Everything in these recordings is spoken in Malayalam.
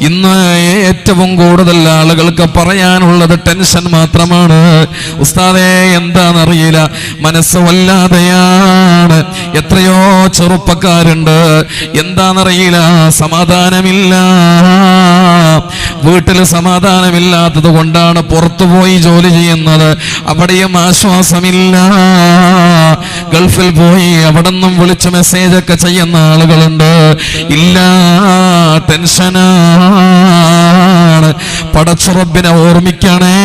ഇന്ന് ഏറ്റവും കൂടുതൽ ആളുകൾക്ക് പറയാനുള്ളത് ടെൻഷൻ മാത്രമാണ്. ഉസ്താദേ എന്താണെന്നറിയില്ല. മനസ്സ് വല്ലാതെയാണ്. എത്രയോ ചെറുപ്പക്കാരുണ്ട്. എന്താണെന്നറിയില്ല. സമാധാനമില്ല. വീട്ടിൽ സമാധാനമില്ലാത്തത് കൊണ്ടാണ് പുറത്തുപോയി ജോലി ചെയ്യുന്നത്. അവിടെയും ആശ്വാസമില്ല. ഗൾഫിൽ പോയി അവിടെ നിന്നും വിളിച്ച് മെസ്സേജ് ഒക്കെ ചെയ്യുന്ന ആളുകളുണ്ട്. ഇല്ല ടെൻഷനാണ്. പടച്ചുറബിനെ ഓർമ്മിക്കണേ.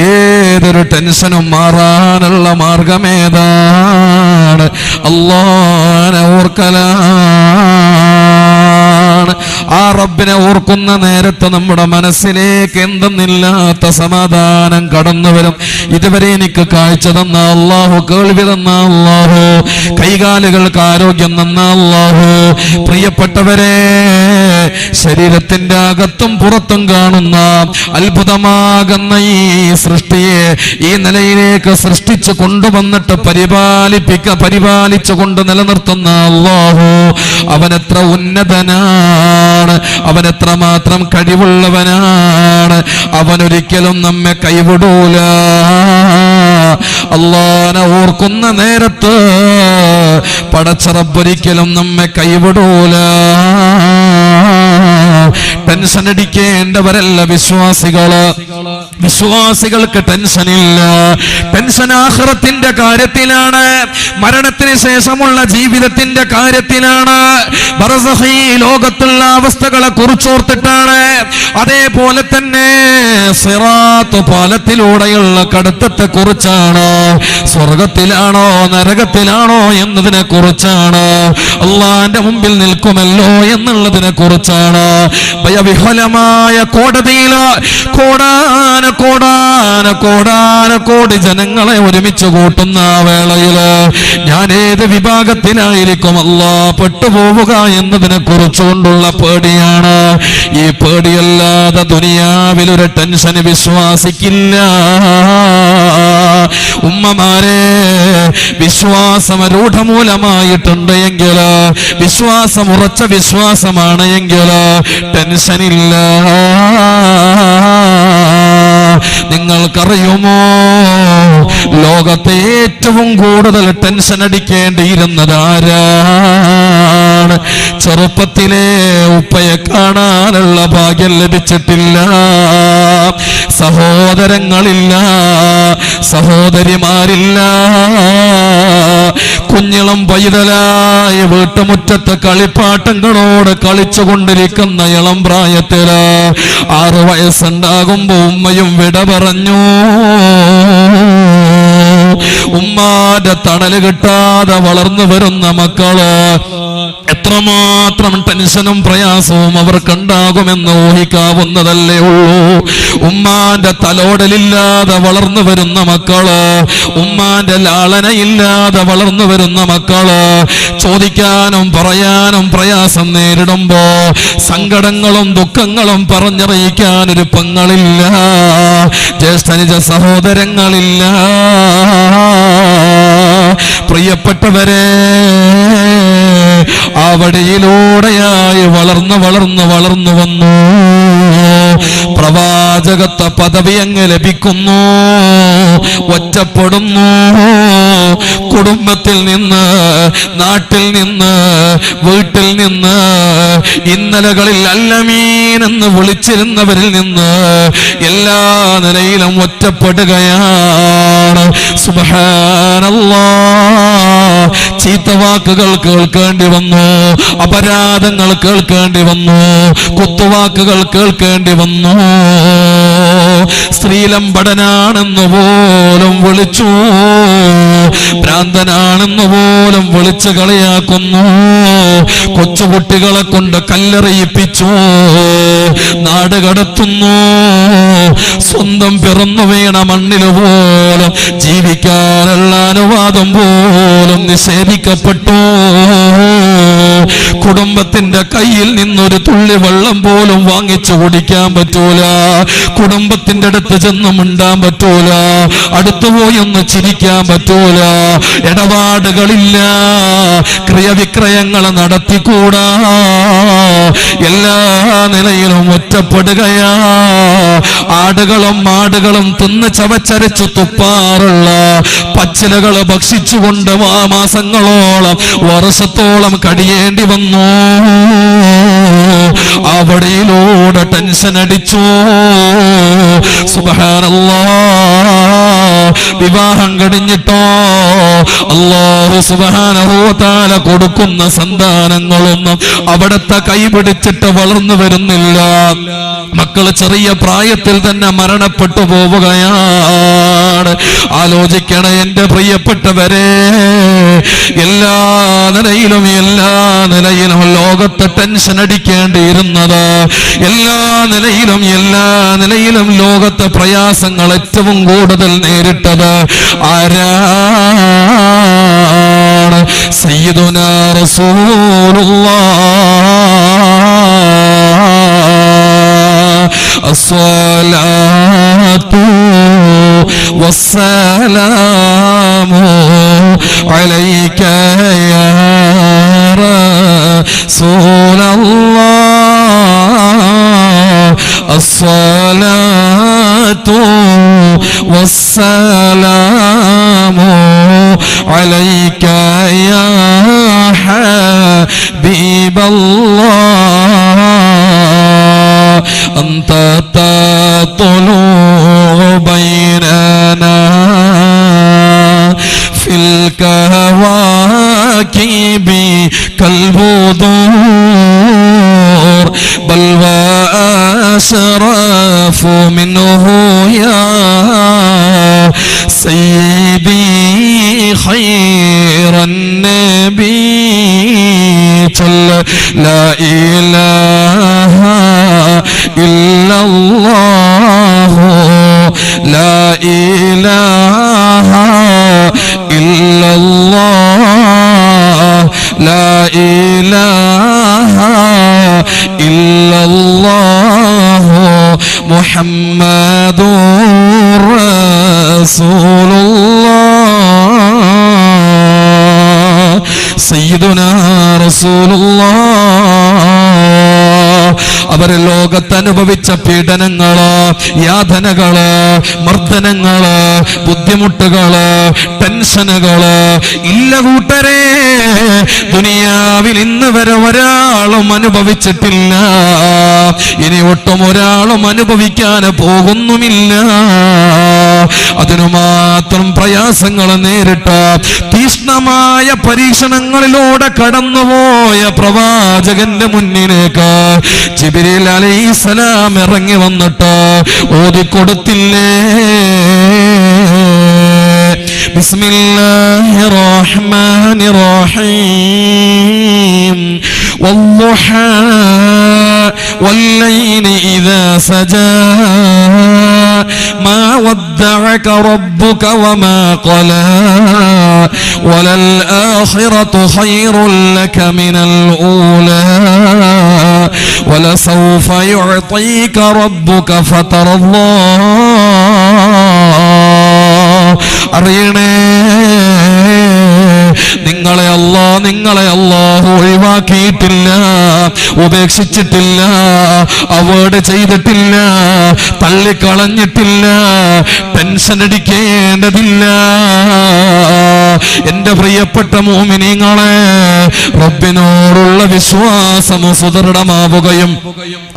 ഏതൊരു ടെൻഷനും മാറാനുള്ള മാർഗമേതാണ്. അള്ളാനെ ഓർക്കലാണ് ആ റബ്ബിനെ ഓർക്കുന്ന നേരത്ത് നമ്മുടെ മനസ്സിലേക്ക് എന്തെന്നില്ലാത്ത സമാധാനം കടന്നു വരും. ഇതുവരെ എനിക്ക് കാഴ്ച തന്ന അള്ളാഹു കേൾവി തന്ന അള്ളാഹു കൈകാലുകൾക്ക് ആരോഗ്യം തന്ന അള്ളാഹു. പ്രിയപ്പെട്ടവരെ ശരീരത്തിന്റെ അകത്തും പുറത്തും കാണുന്ന അത്ഭുതമാകുന്ന ഈ സൃഷ്ടിയെ ഈ നിലയിലേക്ക് സൃഷ്ടിച്ചു കൊണ്ടുവന്നിട്ട് പരിപാലിപ്പിക്ക പരിപാലിച്ചു കൊണ്ട് നിലനിർത്തുന്ന അള്ളാഹു അവനെത്ര ഉന്നതനാണ് അവനെത്ര മാത്രം കഴിവുള്ളവനാണ് അവനൊരിക്കലും നമ്മെ കൈവിടൂല. അള്ളാനെ ഓർക്കുന്ന നേരത്ത് പടച്ചറപ്പൊരിക്കലും നമ്മെ കൈവിടൂല. ടെൻഷൻ അടിക്കേണ്ടവരല്ല വിശ്വാസികൾ. വിശ്വാസികൾക്ക് ടെൻഷൻ ഇല്ല ടെൻഷൻ ആഹ്റത്തിന്റെ കാര്യത്തിലാണ്. മരണത്തിന് ശേഷമുള്ള ജീവിതത്തിന്റെ കാര്യത്തിലാണ്. ലോകത്തുള്ള അവസ്ഥകളെ കുറിച്ചോർത്തിട്ടാണ്. അതേപോലെ തന്നെ സിറാത്ത് പാലത്തിലൂടെയുള്ള കടത്തത്തെ കുറിച്ചാണ്. സ്വർഗത്തിലാണോ നരകത്തിലാണോ എന്നതിനെ കുറിച്ചാണ്. അള്ളാന്റെ മുമ്പിൽ നിൽക്കുമല്ലോ എന്നുള്ളതിനെ കുറിച്ചാണ്. ഭയവിഹലമായ കോടതിയിൽ കോടാന കോടാന കോടാന കോടി ജനങ്ങളെ ഒരുമിച്ച് കൂട്ടുന്ന വേളയിൽ ഞാൻ ഏത് വിഭാഗത്തിലായിരിക്കും അല്ല പെട്ടുപോവുക എന്നതിനെ കുറിച്ചുകൊണ്ടുള്ള പേടിയാണ്. ഈ പേടിയല്ലാതെ ദുനിയാവിലൊരു ടെൻഷന് വിശ്വാസിക്കില്ല. ഉമ്മമാരെ വിശ്വാസം രൂഢമൂലമായിട്ടുണ്ട് എങ്കിൽ വിശ്വാസം ഉറച്ച വിശ്വാസമാണ് എങ്കിൽ ടെൻഷനില്ല. നിങ്ങൾക്കറിയുമോ? ലോകത്തെ ഏറ്റവും കൂടുതൽ ടെൻഷൻ അടിക്കേണ്ടിയിരുന്നത് ആരാണ് ചെറുപ്പത്തിലെ ഉപ്പയെ കാണാനുള്ള ഭാഗ്യം ലഭിച്ചിട്ടില്ല. സഹോദരങ്ങളില്ല സഹോദരിമാരില്ല. കുഞ്ഞിളം പൈതലായ വീട്ടുമുറ്റത്ത് കളിപ്പാട്ടങ്ങളോട് കളിച്ചുകൊണ്ടിരിക്കുന്ന ഇളം പ്രായത്തിൽ ആറു വയസ്സുണ്ടാകുമ്പോ ഉമ്മയും വിട പറഞ്ഞു. ഉമ്മാന്റെ തണൽ കിട്ടാതെ വളർന്നു വരുന്ന മക്കൾ എത്രമാത്രം ടെൻഷനും പ്രയാസവും അവർക്കുണ്ടാകുമെന്ന് ഊഹിക്കാവുന്നതല്ലേ ഉള്ളൂ. ഉമ്മാന്റെ തലോടലില്ലാതെ വളർന്നു വരുന്ന മക്കൾ ഉമ്മാന്റെ ലാളനയില്ലാതെ വളർന്നു വരുന്ന മക്കൾ ചോദിക്കാനും പറയാനും പ്രയാസം നേരിടുമ്പോ സങ്കടങ്ങളും ദുഃഖങ്ങളും പറഞ്ഞറിയിക്കാൻ ഒരു പങ്ങളില്ല. ജ്യേഷ്ഠനിജ സഹോദരങ്ങളില്ല. പ്രിയപ്പെട്ടവരെ അവിടെയിലൂടെയായി വളർന്ന് വളർന്ന് വളർന്നു വന്നു. പ്രവാചകത്വ പദവി അങ്ങ് ലഭിക്കുന്നു ഒറ്റപ്പെടുന്നു. കുടുംബത്തിൽ നിന്ന് നാട്ടിൽ നിന്ന് വീട്ടിൽ നിന്ന് ഇന്നലകളിൽ അല്ലമീൻ എന്ന് വിളിച്ചിരുന്നവരിൽ നിന്ന് എല്ലാ നിലയിലും ഒറ്റപ്പെടുകയാണ്. ചീത്ത വാക്കുകൾ കേൾക്കേണ്ടി വന്നു അപരാധങ്ങൾ കേൾക്കേണ്ടി വന്നു കുത്തുവാക്കുകൾ കേൾക്കേണ്ടി വന്നു. സ്ത്രീലംബടനാണെന്ന് പോലും വിളിച്ചു. ഭ്രാന്തനാണെന്ന് പോലും വിളിച്ചു കളിയാക്കുന്നു. കൊച്ചുകുട്ടികളെ കൊണ്ട് കല്ലെറിയിപ്പിച്ചു. നാട് കടത്തുന്നു. സ്വന്തം പിറന്നു വീണ മണ്ണിൽ പോലും ജീവിക്കാനുള്ള അനുവാദം പോലും നിഷേധിക്കപ്പെട്ടു. കുടുംബത്തിന്റെ കയ്യിൽ നിന്നൊരു തുള്ളി വെള്ളം പോലും വാങ്ങിച്ചു കുടിക്കാൻ പറ്റൂല. കുടുംബത്തിന്റെ അടുത്ത് ചെന്ന് മിണ്ടാൻ പറ്റൂല. അടുത്തു പോയി ഒന്ന് ചിരിക്കാൻ പറ്റൂല. ഇടപാടുകളില്ല ക്രിയവിക്രയങ്ങൾ നടത്തിക്കൂടാ. എല്ലാ നിലയിലും ഒറ്റപ്പെടുകയാ. ആടുകളും മാടുകളും തിന്ന് ചവച്ചരച്ചു തുപ്പാറുള്ള പച്ചിലകൾ ഭക്ഷിച്ചുകൊണ്ട് മാസങ്ങളോളം വർഷത്തോളം കടിയേണ്ടി വന്നു. അവിടെയിലൂടെ ടെൻഷൻ അടിച്ചു. സുബഹാനല്ലാ. വിവാഹം കഴിഞ്ഞിട്ടോ? അള്ളാഹു സുബഹാനഹോതാല കൊടുക്കുന്ന സന്താനങ്ങളൊന്നും അവിടത്തെ കൈപിടിച്ചിട്ട് വളർന്നു വരുന്നില്ല. മക്കൾ ചെറിയ പ്രായത്തിൽ തന്നെ മരണപ്പെട്ടു പോവുകയാണ്. ആലോചിക്കണ എന്റെ പ്രിയപ്പെട്ടവരെ എല്ലാ നിലയിലും എല്ലാ നിലയിലും ലോകത്ത് ടെൻഷൻ അടിക്കേണ്ടിയിരുന്നത് എല്ലാ നിലയിലും എല്ലാ നിലയിലും ലോകത്തെ പ്രയാസങ്ങൾ ഏറ്റവും കൂടുതൽ വിട്ടത് ആരാണ്? സയ്യിദുന റസൂലുള്ളാഹ് വസ്സലാമു അലൈ تطلع بيننا في الكواكب كالبدور بل وأشرف منه محمد رسول الله سيدنا رسول الله അവര് ലോകത്ത് അനുഭവിച്ച പീഡനങ്ങള് യാതനകള് മർദ്ദനങ്ങള് ബുദ്ധിമുട്ടുകള് ടെൻഷനുകള് ഇല്ല കൂട്ടരെ ദുനിയാവിൽ ഇന്ന് വരെ ഒരാളും അനുഭവിച്ചിട്ടില്ല. ഇനി ഒട്ടും ഒരാളും അനുഭവിക്കാൻ പോകുന്നുമില്ല. അതിനു മാത്രം പ്രയാസങ്ങൾ നേരിട്ട തീഷ്ണമായ പരീക്ഷണങ്ങളിലൂടെ കടന്നുപോയ പ്രവാചകന്റെ മുന്നിലേക്ക് ജിബിരിൽ അലൈസലാം ഇറങ്ങി വന്നിട്ട് ഓതിക്കൊടുത്തില്ലേ? بسم الله الرحمن الرحيم. والضحى والليل إذا سجى. ما ودعك ربك وما قلى. وللآخرة خير لك من الأولى. ولسوف يعطيك ربك فترضى. അറിയണേ. നിങ്ങളെ അല്ലാ നിങ്ങളെ അല്ലാഹു ഒഴിവാക്കിയിട്ടില്ല ഉപേക്ഷിച്ചിട്ടില്ല അവോയ്ഡ് ചെയ്തിട്ടില്ല തള്ളിക്കളഞ്ഞിട്ടില്ല ടെൻഷൻ അടിക്കേണ്ടതില്ല. എന്റെ പ്രിയപ്പെട്ട മോമിനിങ്ങളെ റബ്ബിനോടുള്ള വിശ്വാസം സുദൃഢമാവുകയും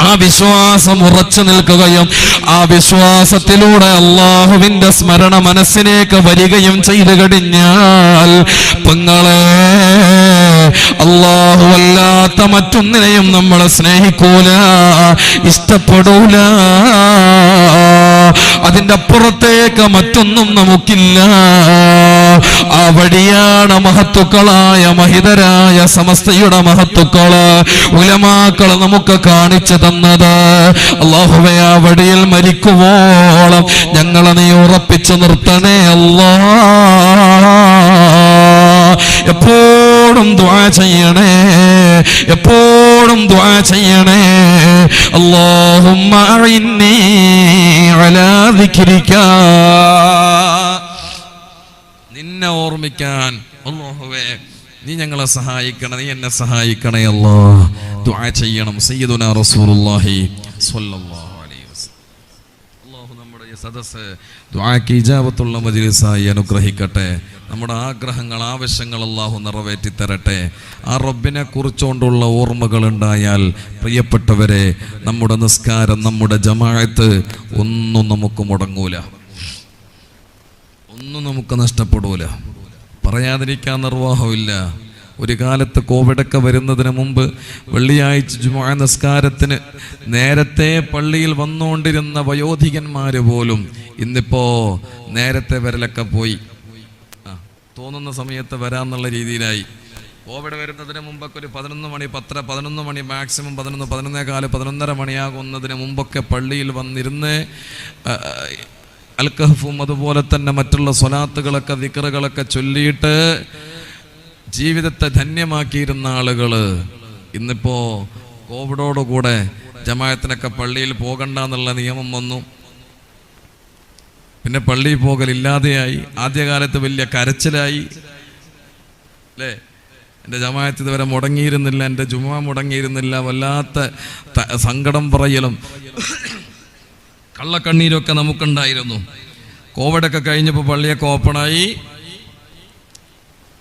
ആ വിശ്വാസം ഉറച്ചു നിൽക്കുകയും ആ വിശ്വാസത്തിലൂടെ അള്ളാഹുവിന്റെ സ്മരണ മനസ്സിലേക്ക് വരികയും ചെയ്തു കഴിഞ്ഞാൽ പെങ്ങളെ അള്ളാഹു അല്ലാത്ത മറ്റൊന്നിനെയും നമ്മളെ സ്നേഹിക്കൂല ഇഷ്ടപ്പെടൂല. അതിന്റെ അപ്പുറത്തേക്ക് മറ്റൊന്നും നമുക്കില്ല. ആ വഴിയാണ് മഹത്തുക്കളായ മഹിതരായ സമസ്തയുടെ മഹത്തുക്കൾ ഉലമാക്കൾ നമുക്ക് കാണിച്ചു തന്നത്. അള്ളാഹുവെ ആ വഴിയിൽ മരിക്കുവോളം ഞങ്ങളെ നീ ഉറപ്പിച്ചു നിർത്തണേ അല്ല. എപ്പോഴും ദ്വാ ചെയ്യണേ എപ്പോഴും ദ്വാ ചെയ്യണേ. അള്ളാഹുമ്മ നിന്നെ ഓർമ്മിക്കാൻ. അള്ളാഹുവേ നീ ഞങ്ങളെ സഹായിക്കണം നീ എന്നെ സഹായിക്കണേ അല്ലോ. ദുആ ചെയ്യണം. സയ്യിദുന റസൂലുള്ളാഹി സ്വല്ലല്ലാഹു സദസ്സ് ദ്വാക്ക് ഇജാബത്തുള്ള മജിലിസായി അനുഗ്രഹിക്കട്ടെ. നമ്മുടെ ആഗ്രഹങ്ങൾ ആവശ്യങ്ങൾ അള്ളാഹു നിറവേറ്റി തരട്ടെ. ആ റബ്ബിനെ കുറിച്ചുകൊണ്ടുള്ള ഓർമ്മകൾ ഉണ്ടായാൽ പ്രിയപ്പെട്ടവരെ നമ്മുടെ നിസ്കാരം നമ്മുടെ ജമാഅത്ത് ഒന്നും നമുക്ക് മുടങ്ങൂല. ഒന്നും നമുക്ക് നഷ്ടപ്പെടൂല. പറയാതിരിക്കാൻ നിർവാഹമില്ല. ഒരു കാലത്ത് കോവിഡൊക്കെ വരുന്നതിന് മുമ്പ് വെള്ളിയാഴ്ച ജുമാ നിസ്കാരത്തിന് നേരത്തെ പള്ളിയിൽ വന്നുകൊണ്ടിരുന്ന വയോധികന്മാർ പോലും ഇന്നിപ്പോ നേരത്തെ വരലൊക്കെ പോയി. തോന്നുന്ന സമയത്ത് വരാന്നുള്ള രീതിയിലായി. കോവിഡ് വരുന്നതിന് മുമ്പൊക്കെ ഒരു പതിനൊന്ന് മണി പത്തര പതിനൊന്ന് മണി മാക്സിമം പതിനൊന്ന് പതിനൊന്നേ കാൽ പതിനൊന്നര മണിയാകുന്നതിന് മുമ്പൊക്കെ പള്ളിയിൽ വന്നിരുന്ന് അൽക്കഹഫും അതുപോലെ തന്നെ മറ്റുള്ള സ്വലാത്തുകളൊക്കെ വിക്രകളൊക്കെ ചൊല്ലിയിട്ട് ജീവിതത്തെ ധന്യമാക്കിയിരുന്ന ആളുകൾ ഇന്നിപ്പോ കോവിഡോടുകൂടെ ജമായത്തിനൊക്കെ പള്ളിയിൽ പോകണ്ട എന്നുള്ള നിയമം വന്നു. പിന്നെ പള്ളിയിൽ പോകലില്ലാതെയായി. ആദ്യകാലത്ത് വലിയ കരച്ചിലായി. അല്ലേ എന്റെ ജമായത്ത് ഇതുവരെ മുടങ്ങിയിരുന്നില്ല. എന്റെ ജുമ മുടങ്ങിയിരുന്നില്ല. വല്ലാത്ത സങ്കടം പറയലും. കള്ളക്കണ്ണീരൊക്കെ നമുക്കുണ്ടായിരുന്നു. കോവിഡൊക്കെ കഴിഞ്ഞപ്പോൾ പള്ളിയൊക്കെ ഓപ്പണായി.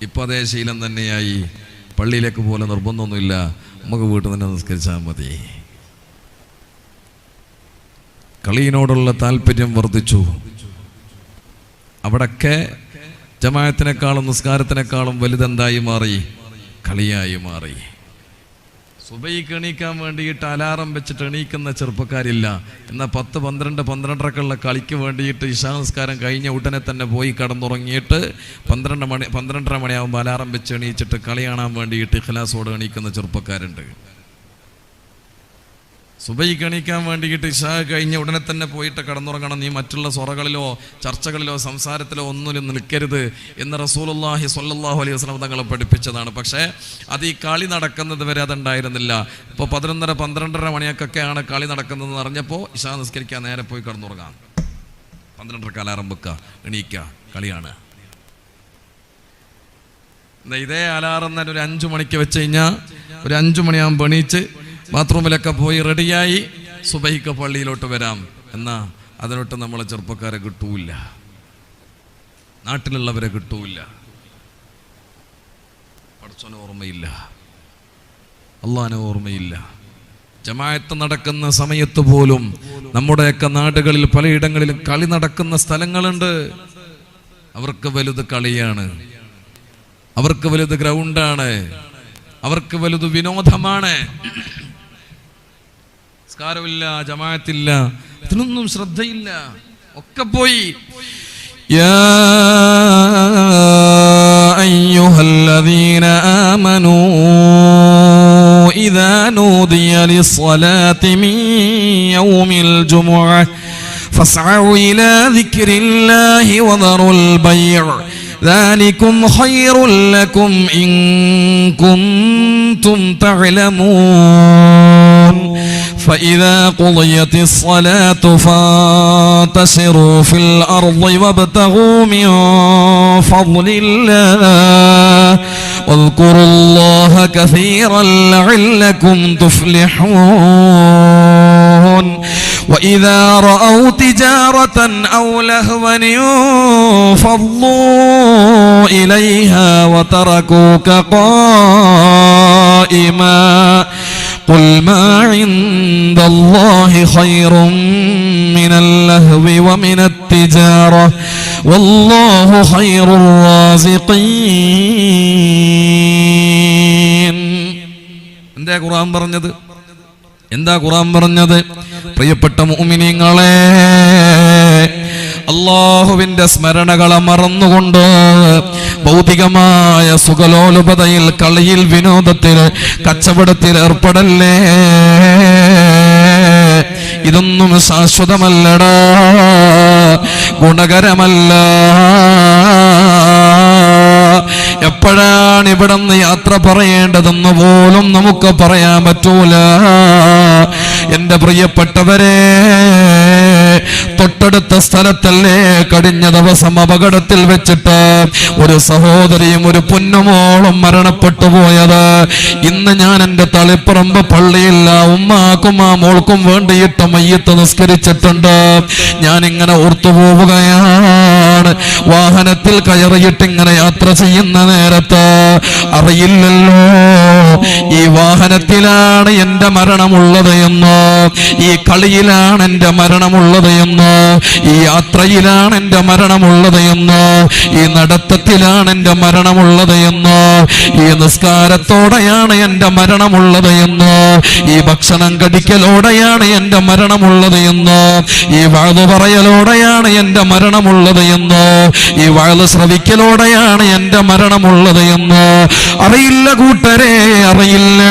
ഇപ്പൊ അതേ ശീലം തന്നെയായി. പള്ളിയിലേക്ക് പോലെ നിർബന്ധമൊന്നുമില്ല. നമുക്ക് വീട്ടിൽ തന്നെ നിസ്കരിച്ചാൽ മതി. കളിയിനോടുള്ള താല്പര്യം വർദ്ധിച്ചു. അവിടൊക്കെ ജമായത്തിനേക്കാളും നിസ്കാരത്തിനേക്കാളും വലുതെന്തായി മാറി? കളിയായി മാറി. സുബൈക്ക് എണീക്കാൻ വേണ്ടിയിട്ട് അലാറം വെച്ചിട്ട് എണീക്കുന്ന ചെറുപ്പക്കാരില്ല. എന്നാൽ പത്ത് പന്ത്രണ്ട് പന്ത്രണ്ടരക്കുള്ള കളിക്ക് വേണ്ടിയിട്ട് ഇഷാനസ്കാരം കഴിഞ്ഞ ഉടനെ തന്നെ പോയി കടന്നുറങ്ങിയിട്ട് പന്ത്രണ്ട് മണി പന്ത്രണ്ടര മണിയാകുമ്പോൾ അലാറം വെച്ച് എണീച്ചിട്ട് കളി കാണാൻ വേണ്ടിയിട്ട് ഇഖലാസോടെ എണീക്കുന്ന ചെറുപ്പക്കാരുണ്ട്. സുബൈക്ക് എണീക്കാൻ വേണ്ടിയിട്ട് ഇഷാ കഴിഞ്ഞ ഉടനെ തന്നെ പോയിട്ട് കടന്നുറങ്ങണം. നീ മറ്റുള്ള സ്വറകളിലോ ചർച്ചകളിലോ സംസാരത്തിലോ ഒന്നിലും നിൽക്കരുത് എന്ന് റസൂലുള്ളാഹി സ്വല്ലല്ലാഹു അലൈഹി വസല്ലം തങ്ങൾ പഠിപ്പിച്ചതാണ്. പക്ഷേ അത് ഈ കളി നടക്കുന്നത് വരെ അതുണ്ടായിരുന്നില്ല. ഇപ്പോൾ പതിനൊന്നര പന്ത്രണ്ടര മണിയൊക്കെയാണ് കളി നടക്കുന്നതെന്ന് അറിഞ്ഞപ്പോൾ ഇഷാ നിസ്കരിക്കാൻ നേരെ പോയി കടന്നുറങ്ങാം. പന്ത്രണ്ടര അലാറം വെക്കുക എണീക്കുക കളിയാണ്. ഇതേ അലാറം തന്നെ ഒരു അഞ്ചു മണിക്ക് വെച്ച് കഴിഞ്ഞാൽ ഒരു അഞ്ചു മണിയാകുമ്പോൾ എണീച്ച് ബാത്റൂമിലൊക്കെ പോയി റെഡിയായി സുബൈക്ക് പള്ളിയിലോട്ട് വരാം. എന്നാ അതിനോട്ട് നമ്മളെ ചെറുപ്പക്കാരെ കിട്ടൂല നാട്ടിലുള്ളവരെ കിട്ടൂല പഠിച്ചോനെ ഓർമ്മയില്ല. അള്ളാനെ ഓർമ്മയില്ല. ജമായത്ത് നടക്കുന്ന സമയത്ത് പോലും നമ്മുടെയൊക്കെ നാടുകളിൽ പലയിടങ്ങളിലും കളി നടക്കുന്ന സ്ഥലങ്ങളുണ്ട്. അവർക്ക് വലുത് കളിയാണ്. അവർക്ക് വലുത് ഗ്രൗണ്ടാണ് അവർക്ക് വലുത് വിനോദമാണ്. സ്കാരമില്ല ജമാഅത്തില്ല ഇതിനൊന്നും ശ്രദ്ധയില്ല ഒക്കെ പോയി يا أيها الذين آمنوا إذا نودي للصلاة من يوم الجمعة فاسعوا إلى ذكر الله وذروا البيع ذلكم خير لكم إن كنتم تعلمون فإذا قضيت الصلاة فانتشروا في الأرض وابتغوا من فضل الله. واذكروا الله كثيرا لعلكم تفلحون. وإذا رأوا تجارة أو لهوا انفضوا إليها وتركوك قائما. قل ما عند الله خير من اللهو ومن التجارة والله خير الرازقين എന്താ ഖുർആൻ പറഞ്ഞത് എന്താ ഖുർആൻ പറഞ്ഞത് പ്രിയപ്പെട്ട മുഅ്മിനീങ്ങളെ അള്ളാഹുവിന്റെ സ്മരണകളെ മറന്നുകൊണ്ട് ഭൗതികമായ സുഖലോലുപതയിൽ കളിയിൽ വിനോദത്തിൽ കച്ചവടത്തിൽ ഏർപ്പെടല്ലേ? ഇതൊന്നും ശാശ്വതമല്ലടാ ഗുണകരമല്ല. എപ്പോഴാണ് ഇവിടെ നിന്ന് യാത്ര പറയേണ്ടതെന്ന് പോലും നമുക്ക് പറയാൻ പറ്റൂല. എന്റെ പ്രിയപ്പെട്ടവരെ തൊട്ടടുത്ത സ്ഥലത്തല്ലേ കഴിഞ്ഞ ദിവസം അപകടത്തിൽ വെച്ചിട്ട് ഒരു സഹോദരിയും ഒരു പൊന്നുമോളും മരണപ്പെട്ടു പോയത്. ഇന്ന് ഞാൻ എന്റെ തളിപ്പറമ്പ് പള്ളിയില്ല ഉമ്മാക്കും ആ മോൾക്കും വേണ്ടിയിട്ട് മയ്യത്ത് നിസ്കരിച്ചിട്ടുണ്ട്. ഞാൻ ഇങ്ങനെ ഓർത്തു പോവുകയാണ്. വാഹനത്തിൽ കയറിയിട്ട് ഇങ്ങനെ യാത്ര ചെയ്യുന്ന നേരത്ത് അറിയില്ലല്ലോ ഈ വാഹനത്തിലാണ് എന്റെ മരണമുള്ളത് എന്നോ ഈ കളിയിലാണ് എന്റെ മരണമുള്ളത് എന്ന് ഈ യാത്രയിലാണ് എന്റെ മരണമുള്ളത് എന്ന്. ഈ നടത്തത്തിലാണ് എന്റെ മരണമുള്ളത് എന്ന്. ഈ നിസ്കാരത്തോടെയാണ് എന്റെ മരണമുള്ളത് എന്ന്. ഈ ഭക്ഷണം കടിക്കലോടെയാണ് എന്റെ മരണമുള്ളത് എന്ന്. ഈ വാഴ് പറയലോടെയാണ് എന്റെ മരണമുള്ളത് എന്ന്. ഈ വാഴ് ശ്രവിക്കലോടെയാണ് എന്റെ മരണമുള്ളത് എന്ന്. അറിയില്ല കൂട്ടരെ അറിയില്ല.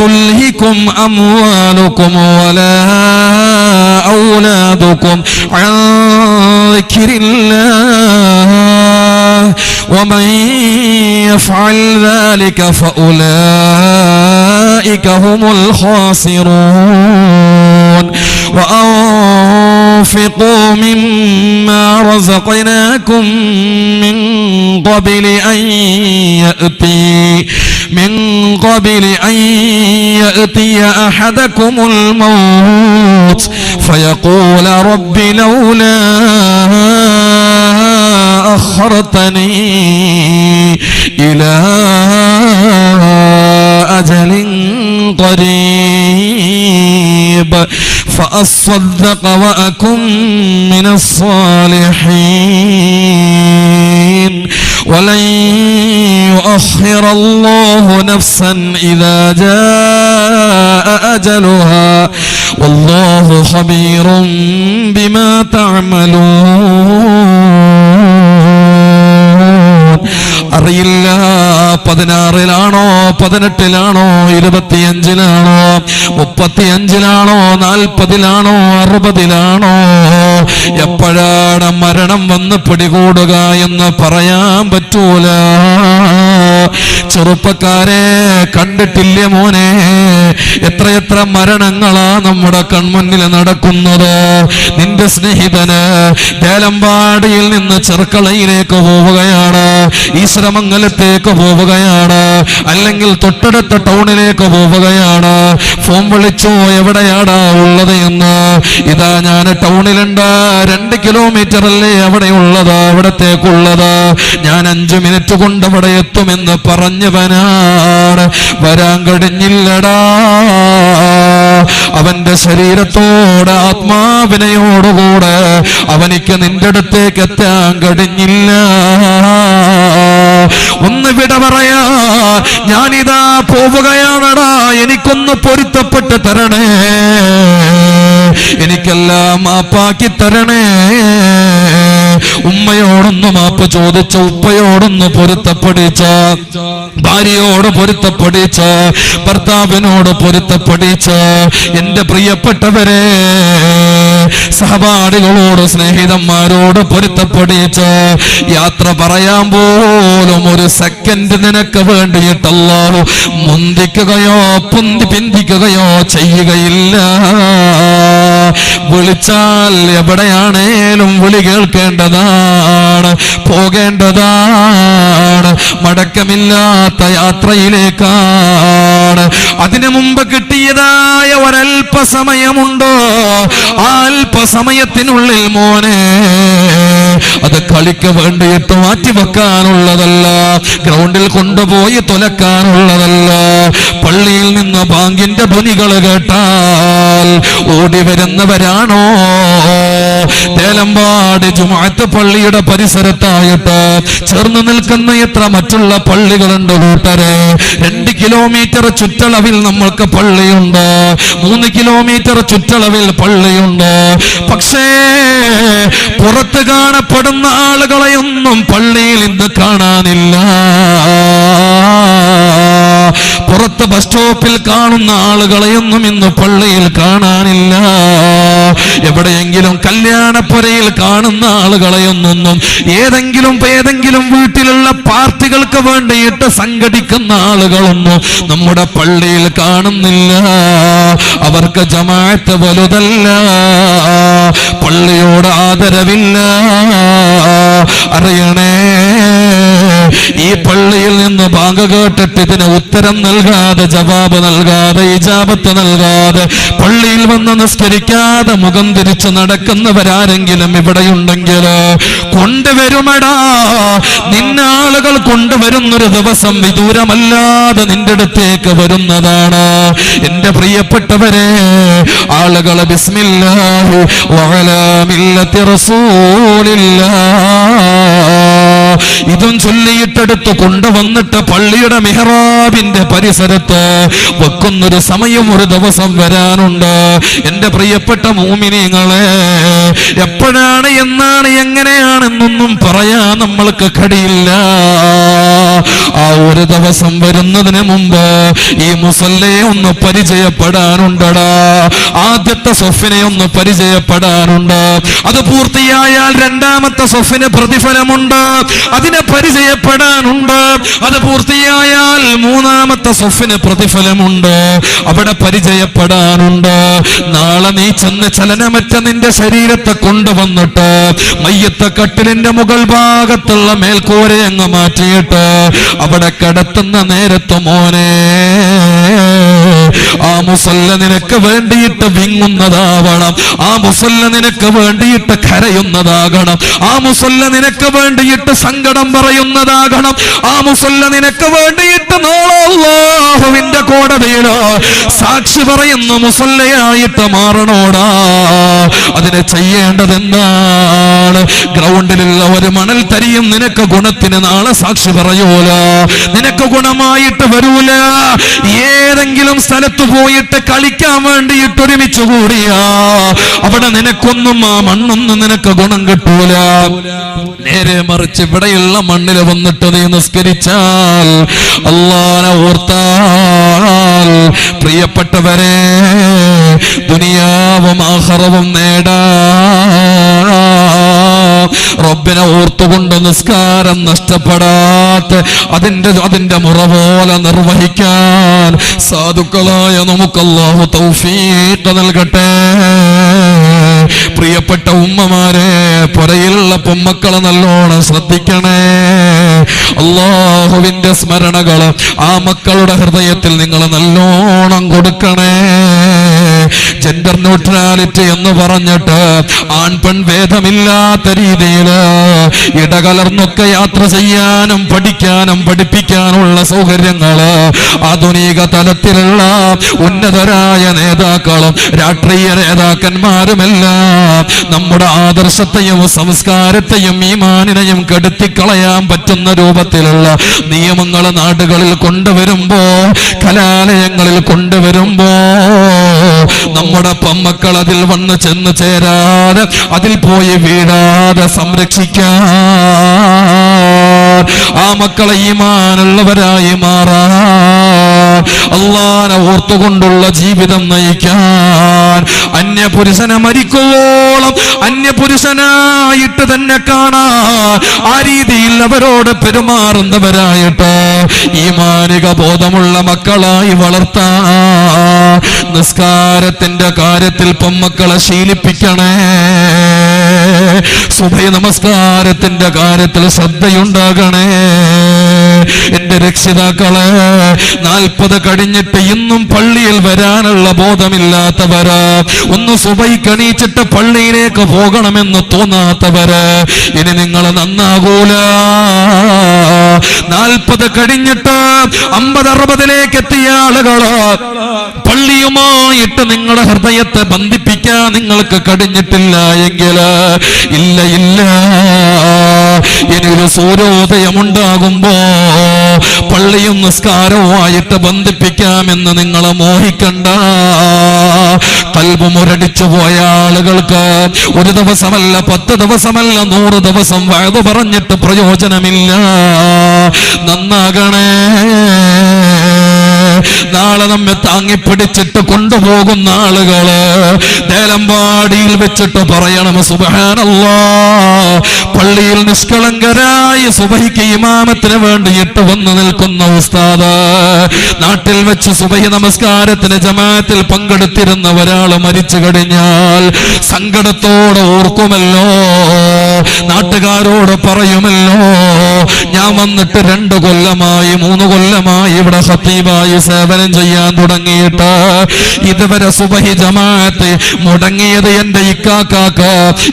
تلهكم أموالكم ولا أولادكم عن ذكر الله ومن يفعل ذلك فأولئك هم الخاسرون. وأنفقوا مما رزقناكم من قبل أن يأتي من قبل أن يأتي أحدكم الموت فيقول رب لولا أخرتني إلى أجل قريب فأصدق وأكن من الصالحين ولن يؤخر الله نفسا إذا جاء أجلها. والله خبير بما تعملون. പതിനാറിലാണോ പതിനെട്ടിലാണോ ഇരുപത്തിയഞ്ചിലാണോ മുപ്പത്തിയഞ്ചിലാണോ നാൽപ്പതിലാണോ അറുപതിലാണോ? എപ്പോഴാണ് മരണം വന്ന് പിടികൂടുക എന്ന് പറയാൻ പറ്റൂല. ചെറുപ്പക്കാരെ കണ്ടിട്ടില്ലേ മോനെ? എത്രയെത്ര മരണങ്ങളാ നമ്മുടെ കൺമുന്നിൽ നടക്കുന്നത്? നിന്റെ സ്നേഹിതന് തേലമ്പാടിയിൽ നിന്ന് ചെറുക്കളയിലേക്ക് പോവുകയാണ്. ഈ ശ്രമങ്ങലത്തേക്ക് പോവുകയാണ്. അല്ലെങ്കിൽ തൊട്ടടുത്ത ടൗണിലേക്ക് പോവുകയാണ്. ഫോൺ വിളിച്ചോ എവിടെയാടാ ഉള്ളത് എന്ന്. ഇതാ ഞാൻ ടൗണിലുണ്ട്. രണ്ട് കിലോമീറ്റർ അല്ലേ അവിടെ ഉള്ളത് അവിടത്തേക്കുള്ളത്. ഞാൻ അഞ്ചു മിനിറ്റ് കൊണ്ട് അവിടെ എത്തുമെന്ന് പറഞ്ഞവനാണ്. വരാൻ കഴിഞ്ഞില്ലടാ. അവന്റെ ശരീരത്തോട് ആത്മാവിനയോടുകൂടെ അവനിക്ക് നിന്റെ അടുത്തേക്ക് എത്താൻ കഴിഞ്ഞില്ല. ഒന്ന് വിട പറയാ ഞാനിതാ പോവുകയാണടാ. എനിക്കൊന്ന് പൊരുത്തപ്പെട്ട് തരണേ. എനിക്കെല്ലാം മാപ്പാക്കി തരണേ. ഉമ്മയോടൊന്ന് മാപ്പ് ചോദിച്ച ഉപ്പയോടൊന്ന് പൊരുത്തപ്പെടിച്ച ഭാര്യയോട് പൊരുത്തപ്പെടിച്ച ഭർത്താവിനോട് പൊരുത്തപ്പെടിച്ച എന്റെ പ്രിയപ്പെട്ടവരെ സഹപാഠികളോട് സ്നേഹിതന്മാരോട് പൊരുത്തപ്പെടിച്ച് യാത്ര പറയാൻ പോലും ഒരു സെക്കൻഡ് നിനക്ക് വേണ്ടിയിട്ടല്ലോ മുന്തിക്കുകയോ പുന്തി പിന്തിക്കുകയോ ചെയ്യുകയില്ല. വിളിച്ചാൽ എവിടെയാണേലും വിളി കേൾക്കേണ്ടതാണ് പോകേണ്ടതാണ് മടക്കമില്ലാത്ത യാത്രയിലേക്കാണ്. അതിനു മുമ്പ് കിട്ടിയതായ ഒരല്പസമയമുണ്ടോ ആ അല്പസമയത്തിനുള്ളിൽ മോനെ അത് കളിക്ക് വേണ്ടിയിട്ട് മാറ്റിവെക്കാനുള്ളതല്ല ഗ്രൗണ്ടിൽ കൊണ്ടുപോയി തുലക്കാനുള്ളതല്ല. പള്ളിയിൽ നിന്ന് ബാങ്കിന്റെ ധ്വനികൾ കേട്ടാൽ ഓടി വരുന്നവരാണോ? തേലമ്പാട് ജുമാത്ത് പള്ളിയുടെ പരിസരത്തായിട്ട് ചേർന്ന് നിൽക്കുന്ന എത്ര മറ്റുള്ള പള്ളികളുണ്ട് കൂട്ടരെ? രണ്ട് കിലോമീറ്റർ ചുറ്റളവിൽ നമ്മൾക്ക് പള്ളിയുണ്ട്. മൂന്ന് കിലോമീറ്റർ ചുറ്റളവിൽ പള്ളിയുണ്ട്. പക്ഷേ പുറത്ത് കാണപ്പെടുന്ന ആളുകളെയൊന്നും പള്ളിയിൽ ബസ് സ്റ്റോപ്പിൽ കാണുന്ന ആളുകളെയൊന്നും ഇന്ന് പള്ളിയിൽ കാണാനില്ല. എവിടെയെങ്കിലും കല്യാണപ്പുരയിൽ കാണുന്ന ആളുകളെയൊന്നൊന്നും ഏതെങ്കിലും ഏതെങ്കിലും വീട്ടിലുള്ള പാർട്ടികൾക്ക് വേണ്ടിയിട്ട് സംഘടിക്കുന്ന ആളുകളൊന്നും നമ്മുടെ പള്ളിയിൽ കാണുന്നില്ല. അവർക്ക് ജമാഅത്ത് വലുതല്ല. പള്ളിയോട് ആദരവില്ല. അറിയണേ പള്ളിയിൽ നിന്ന് ബാങ്ക് കേട്ടിട്ട് ഇതിന് ഉത്തരം നൽകാതെ ജവാബ് നൽകാതെ ഇജാബത്ത് നൽകാതെ പള്ളിയിൽ വന്ന് നിസ്കരിക്കാതെ മുഖം തിരിച്ച് നടക്കുന്നവരാരെങ്കിലും ഇവിടെയുണ്ടെങ്കിൽ കൊണ്ടുവരുമടാ. നിന്നാളുകൾ കൊണ്ടുവരുന്നൊരു ദിവസം വിദൂരമല്ലാതെ നിന്റെ അടുത്തേക്ക് വരുന്നതാണ്. എന്റെ പ്രിയപ്പെട്ടവരെ ആളുകൾ ബിസ്മില്ലാഹി വഅലാ മില്ലത്തി റസൂലില്ലാഹ്. ഇതും ചൊല്ലിയിട്ടെടുത്ത് കൊണ്ടുവന്നിട്ട് പള്ളിയുടെ മെഹ്റാബിന്റെ പരിസരത്ത് വെക്കുന്നൊരു സമയം ഒരു ദിവസം വരാനുണ്ട്. എന്റെ പ്രിയപ്പെട്ട മൂമിനിങ്ങളെ എപ്പോഴാണ് എന്നാണ് എങ്ങനെയാണെന്നൊന്നും പറയാൻ നമ്മൾക്ക് കടിയില്ല ആ ഒരു ദിവസം വരുന്നതിന് മുമ്പ് ഈ മുസല്ലയെ ഒന്ന് പരിചയപ്പെടാനുണ്ടടാ. ആദ്യത്തെ സൊഫിനെ ഒന്ന് പരിചയപ്പെടാനുണ്ട്. അത് പൂർത്തിയായാൽ രണ്ടാമത്തെ സൊഫിന് പ്രതിഫലമുണ്ട്. അതിനെ പരിചയപ്പെടാനുണ്ട്. അത് പൂർത്തിയായാൽ മൂന്നാമത്തെ സൊഫിന് പ്രതിഫലമുണ്ട്. അവിടെ പരിചയപ്പെടാനുണ്ട്. നാളെ നീ ചെന്ന് ചലനമറ്റ നിന്റെ ശരീരത്തെ കൊണ്ടുവന്നിട്ട് മയ്യത്തെ കട്ടിലിന്റെ മുകൾ ഭാഗത്തുള്ള മേൽക്കൂരയങ്ങ് മാറ്റിയിട്ട് അവിടെ കിടത്തുന്ന നേരത്ത് മോനെ ആ മുസല്ല നിനക്ക് വേണ്ടിയിട്ട് വിങ്ങുന്നതാവണം. ആ മുസല്ല നിനക്ക് വേണ്ടിയിട്ട് കരയുന്നതാകണം. ആ മുസല്ല നിനക്ക് വേണ്ടിയിട്ട് സങ്കടം പറയുന്നതാകണം. ആ മുസല്ല നിനക്ക് വേണ്ടിയിട്ട് നാളാഹുവിന്റെ കോടതിയിലോ സാക്ഷി പറയുന്ന മുസല്ലയായിട്ട് മാറണോടാ. അതിനെ ചെയ്യേണ്ടത് എന്താണ് ഗ്രൗണ്ടിലുള്ള ഒരു മണൽ തരിയും നിനക്ക് ഗുണത്തിന് നാളെ സാക്ഷി പറയൂല നിനക്ക് ഗുണമായിട്ട് വരൂല. ഏതെങ്കിലും സ്ഥലത്ത് പോയിട്ട് കളിക്കാൻ വേണ്ടിയിട്ട് ഒരുമിച്ച് കൂടിയാ. അവിടെ നിനക്കൊന്നും ആ മണ്ണൊന്നും നിനക്ക് ഗുണം കിട്ടൂല. നേരെ മറിച്ച് ഇവിടെയുള്ള മണ്ണിൽ വന്നിട്ട് നീ നിസ്കരിച്ചാൽ അല്ലാനെ ഓർത്താൽ പ്രിയപ്പെട്ടവരെ ദുനിയാവും ആഹറവും നേടാ റബ്ബിനെ ഓർത്തുകൊണ്ട് നിസ്കാരം നഷ്ടപ്പെടാത്ത അതിന്റെ അതിന്റെ മുറ പോലെ നിർവഹിക്കാൻ സാധുക്കളായ നമുക്ക് അള്ളാഹു തൗഫീഖ് നൽകട്ടെ. പ്രിയപ്പെട്ട ഉമ്മമാരെ പുരയിലുള്ള പൊമ്മക്കളെ നല്ലോണം ശ്രദ്ധിക്കണേ. അള്ളാഹുവിന്റെ സ്മരണകൾ ആ മക്കളുടെ ഹൃദയത്തിൽ നിങ്ങൾ നല്ലോണം കൊടുക്കണേ. ജെൻഡർ ന്യൂട്രാലിറ്റി എന്ന് പറഞ്ഞിട്ട് ആൺ പെൺ ഭേദമില്ലാത്ത രീതിയിൽ ഇടകലർന്നൊക്കെ യാത്ര ചെയ്യാനും പഠിക്കാനും പഠിപ്പിക്കാനുള്ള സൗകര്യങ്ങൾ ആധുനിക തലത്തിലുള്ള ഉന്നതരായ നേതാക്കളും രാഷ്ട്രീയ നേതാക്കന്മാരുമെല്ലാം നമ്മുടെ ആദർശത്തെയും സംസ്കാരത്തെയും ഈ മാനിനെയും കെടുത്തിക്കളയാൻ പറ്റുന്ന രൂപത്തിലുള്ള നിയമങ്ങൾ നാടുകളിൽ കൊണ്ടുവരുമ്പോ കലാലയങ്ങളിൽ കൊണ്ടുവരുമ്പോ നമ്മുടെ പമ്മക്കൾ അതിൽ വന്ന് ചെന്ന് ചേരാതെ അതിൽ പോയി വീഴാതെ സംരക്ഷിക്കാൻ ആ മക്കളെ ഈമാനുള്ളവരായി മാറാൻ അള്ളാനെ ഓർത്തുകൊണ്ടുള്ള ജീവിതം നയിക്കാൻ. അന്യപുരുഷനെ മരിക്കുവോളം അന്യപുരുഷനായിട്ട് തന്നെ കാണാൻ. ആ രീതിയിൽ അവരോട് പെരുമാറുന്നവരായിട്ട് ഈ മാനിക ബോധമുള്ള മക്കളായി വളർത്താൻ. നിസ്കാരത്തിന്റെ കാര്യത്തിൽ പൊമ്മക്കളെ ശീലിപ്പിക്കണേ. സുഭയ നമസ്കാരത്തിന്റെ കാര്യത്തിൽ ശ്രദ്ധയുണ്ടാകണേ. എന്റെ രക്ഷിതാക്കളെ നാൽപ്പത് കഴിഞ്ഞിട്ട് ഇന്നും പള്ളിയിൽ വരാനുള്ള ബോധമില്ലാത്തവര് ഒന്ന് സുബൈ കണീച്ചിട്ട് പള്ളിയിലേക്ക് പോകണമെന്ന് തോന്നാത്തവര് ഇനി നിങ്ങൾ നന്നാകൂല. നാൽപ്പത് കഴിഞ്ഞിട്ട് അമ്പത് അറുപതിലേക്ക് എത്തിയ ആളുകൾ പള്ളിയുമായിട്ട് നിങ്ങളുടെ ഹൃദയത്തെ ബന്ധിപ്പിക്കാൻ നിങ്ങൾക്ക് കഴിഞ്ഞിട്ടില്ല എങ്കിൽ ഇല്ല ഇല്ല. ഇനിയൊരു സൂര്യോദയം ഉണ്ടാകുമ്പോ പള്ളിയും നിസ്കാരവുമായിട്ട് ബന്ധിപ്പിക്കാമെന്ന് നിങ്ങൾ മോഹിക്കണ്ട. കൽബ് മുരടിച്ചു പോയ ആളുകൾക്ക് ഒരു ദിവസമല്ല പത്ത് ദിവസമല്ല നൂറ് ദിവസം വയത് പറഞ്ഞിട്ട് പ്രയോജനമില്ല. നന്നാകണേ. നാളെ നമ്മെ താങ്ങിപ്പിടിച്ചിട്ട് കൊണ്ടുപോകുന്ന ആളുകൾ ദേലമ്പാടിയിൽ വെച്ചിട്ട് പറയണം സുബഹാനല്ലാ പള്ളിയിൽ നിഷ്കളങ്കരായി സുബഹിക്ക് ഇമാമത്തിന് വേണ്ടിയിട്ട് വന്നു നിൽക്കുന്ന ഉസ്താദ് നാട്ടിൽ വെച്ച് സുബഹി നമസ്കാരത്തിന് ജമാഅത്തിൽ പങ്കെടുത്തിരുന്ന ഒരാൾ മരിച്ചു കഴിഞ്ഞാൽ സങ്കടത്തോടെ ഓർക്കുമല്ലോ നാട്ടുകാരോട് പറയുമല്ലോ ഞാൻ വന്നിട്ട് രണ്ട് കൊല്ലമായി മൂന്ന് കൊല്ലമായി ഇവിടെ ഹത്തീബായി സേവനം ചെയ്യാൻ തുടങ്ങിയിട്ട്. ഇതുവരെ സുബഹി ജമാഅത്ത് മുടങ്ങിയത് എന്റെ ഇക്കാക്കാക്ക്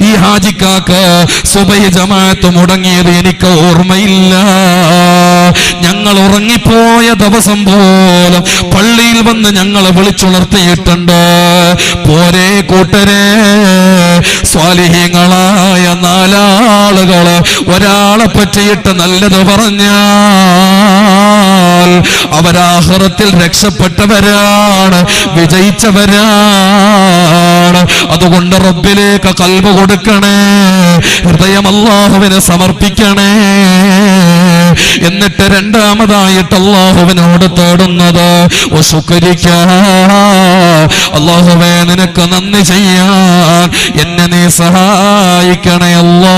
ഈ ഹാജിക്കാക്ക് സുബഹി ജമാഅത്ത് മുടങ്ങിയത് എനിക്ക് ഓർമ്മയില്ല. ഞങ്ങൾ ഉറങ്ങിപ്പോയ ദിവസം പോലും പള്ളിയിൽ വന്ന് ഞങ്ങളെ വിളിച്ചുണർത്തിയിട്ടുണ്ട്. പോരേ കൂട്ടരെ. സ്വാലിഹ്യങ്ങളായ നാലാളുകൾ ഒരാളെ പറ്റിയിട്ട് നല്ലത് പറഞ്ഞാൽ അവരാഹ്റത്തിൽ രക്ഷപ്പെട്ടവരാണ് വിജയിച്ചവരാണ്. അതുകൊണ്ട് റബ്ബിലേക്ക് കൽവ് കൊടുക്കണേ ഹൃദയം അള്ളാഹുവിന് സമർപ്പിക്കണേ. എന്നിട്ട് രണ്ടാമതായിട്ട് അള്ളാഹുവിനോട് തേടുന്നത് അള്ളാഹുവേ നിനക്ക് നന്ദി ചെയ്യാൻ എന്നെ നീ സഹായിക്കണേ അല്ലാ